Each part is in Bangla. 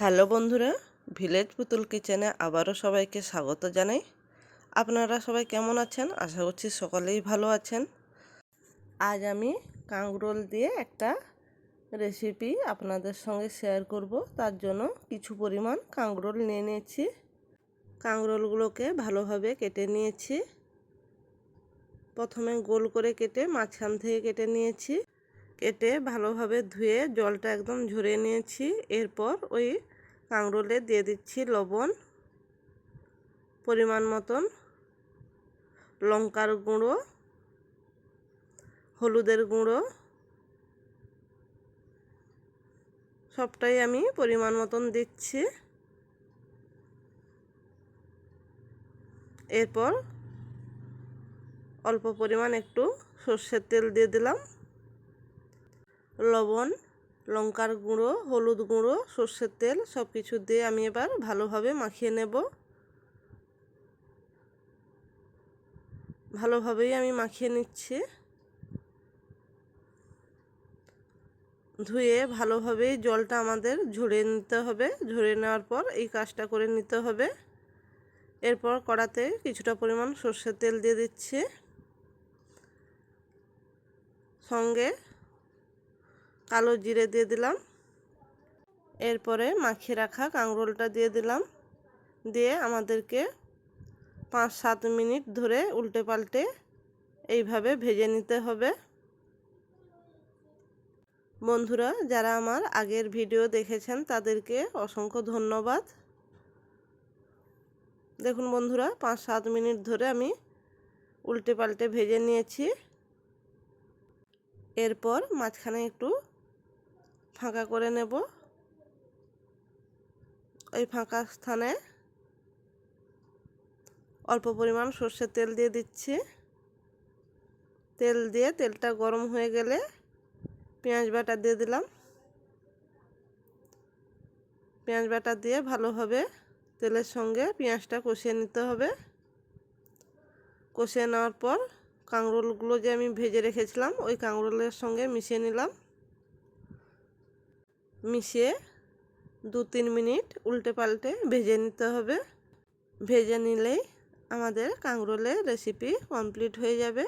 হ্যালো বন্ধুরা, ভিলেজ পুতুল কিচেনে আবারও সবাইকে স্বাগত জানাই। আপনারা সবাই কেমন আছেন? আশা করছি সকলেই ভালো আছেন। আজ আমি কাঁকরোল দিয়ে একটা রেসিপি আপনাদের সঙ্গে শেয়ার করব। তার জন্য কিছু পরিমাণ কাঁকরোল নিয়ে নিয়েছি। কাঁকরোলগুলোকে ভালোভাবে কেটে নিয়েছি। প্রথমে গোল করে কেটে মাঝখান থেকে কেটে নিয়েছি। কেটে ভালোভাবে ধুয়ে জলটা একদম ঝরিয়ে নিয়েছি। এরপর ওই কাঁকরোলে দিয়ে দিচ্ছি লবণ, পরিমাণ মতন। লঙ্কার গুঁড়ো, হলুদের গুঁড়ো। সবটাই আমি পরিমাণ মতন দিচ্ছি। এরপর অল্প পরিমাণ একটু সর্ষের তেল দিয়ে দিলাম। লবণ লঙ্কার গুঁড়ো, হলুদ গুঁড়ো, সর্ষের তেল সব কিছু দিয়ে আমি এবার ভালোভাবে মাখিয়ে নেব। ভালোভাবেই আমি মাখিয়ে নিচ্ছি। ধুয়ে ভালোভাবেই জলটা আমাদের ঝরিয়ে নিতে হবে। ঝরিয়ে নেওয়ার পর এই কাজটা করে নিতে হবে। এরপর কড়াতে কিছুটা পরিমাণ সর্ষের তেল দিয়ে দিচ্ছি। সঙ্গে কালো জিরে দিয়ে দিলাম। এরপরে মাখিয়ে রাখা কাঁকরোলটা দিয়ে দিলাম। দিয়ে আমাদেরকে পাঁচ সাত মিনিট ধরে উল্টে পাল্টে এইভাবে ভেজে নিতে হবে। বন্ধুরা, যারা আমার আগের ভিডিও দেখেছেন, তাদেরকে অসংখ্য ধন্যবাদ। দেখুন বন্ধুরা, পাঁচ সাত মিনিট ধরে আমি উল্টে পাল্টে ভেজে নিয়েছি। এরপর মাঝখানে একটু ফাঁকা করে নেব। ওই ফাঁকা স্থানে অল্প পরিমাণ সর্ষের তেল দিয়ে দিচ্ছি। তেল দিয়ে তেলটা গরম হয়ে গেলে পেঁয়াজ বাটা দিয়ে দিলাম। পেঁয়াজ বাটা দিয়ে ভালোভাবে তেলের সঙ্গে পেঁয়াজটা কষিয়ে নিতে হবে। কষিয়ে নেওয়ার পর কাঁকরোলগুলো যে আমি ভেজে রেখেছিলাম, ওই কাঁকরোলের সঙ্গে মিশিয়ে নিলাম। মিশিয়ে দু তিন মিনিট উল্টে পাল্টে ভেজে নিতে হবে। ভেজে নিলেই আমাদের কাঁকরোলের রেসিপি কমপ্লিট হয়ে যাবে।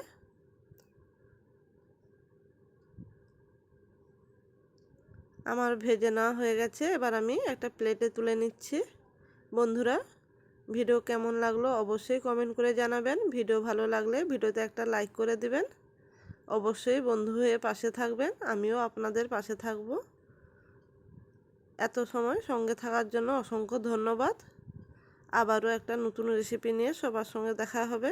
আমার ভেজে নেওয়া হয়ে গেছে, এবার আমি একটা প্লেটে তুলে নিচ্ছি। বন্ধুরা, ভিডিও কেমন লাগল অবশ্যই কমেন্ট করে জানাবেন। ভিডিও ভালো লাগলে ভিডিওতে একটা লাইক করে দিবেন। অবশ্যই বন্ধু হয়ে পাশে থাকবেন, আমিও আপনাদের পাশে থাকব। এত সময় সঙ্গে থাকার জন্য অসংখ্য ধন্যবাদ। আবারও একটা নতুন রেসিপি নিয়ে সবার সঙ্গে দেখা হবে।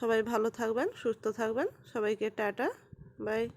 সবাই ভালো থাকবেন, সুস্থ থাকবেন। সবাইকে টাটা, বাই।